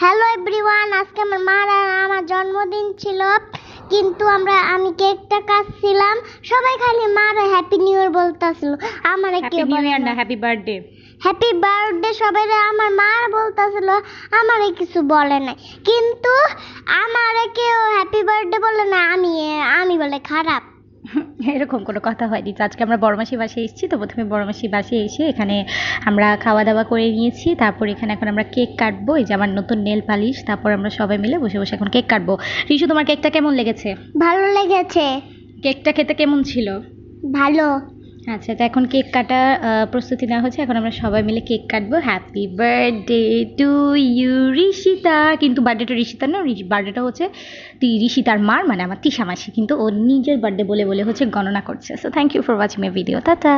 Hello everyone আজকে আমার মার আর আমার জন্মদিন ছিল কিন্তু আমরা আমি কেকটা কাটছিলাম। সবাই খালি মার হ্যাপি নিউ ইয়ার বলতাছিল। আমারে হ্যাপি নিউ ইয়ার না না হ্যাপি বার্থডে হ্যাপি বার্থডে সবাই আমার মা বলতাছিল আমারে কিছু বলে নাই। কিন্তু আমারে কেউ হ্যাপি বার্থডে বলে না আমি আমি বলে খারাপ। এরকম কোনো কথা হয়নি। তো আজকে আমরা বড়মাসি বাসে এসেছি তো প্রথমে বড়মাসি বাসে এসে এখানে আমরা খাওয়া দাওয়া করে নিয়েছি তারপর এখানে এখন আমরা কেক কাটবো এই যে আমার নতুন নেল পালিশ তারপর আমরা সবাই মিলে বসে বসে এখন কেক কাটবো। ঋষু তোমার কেকটা কেমন লেগেছে? ভালো লেগেছে। কেকটা খেতে কেমন ছিল? ভালো। আচ্ছা তো এখন কেক কাটা প্রস্তুতি নেওয়া হচ্ছে। এখন আমরা সবাই মিলে কেক কাটবো। Happy birthday to you Rishita. কিন্তু বার্থডেটা ঋষিতার না বার্থডেটা হচ্ছে তুই ঋষিতার মার মানে আমার তিশা মাসি। কিন্তু ও নিজের বার্থডে বলে বলে হচ্ছে গণনা করছে। So thank you for watching my video tata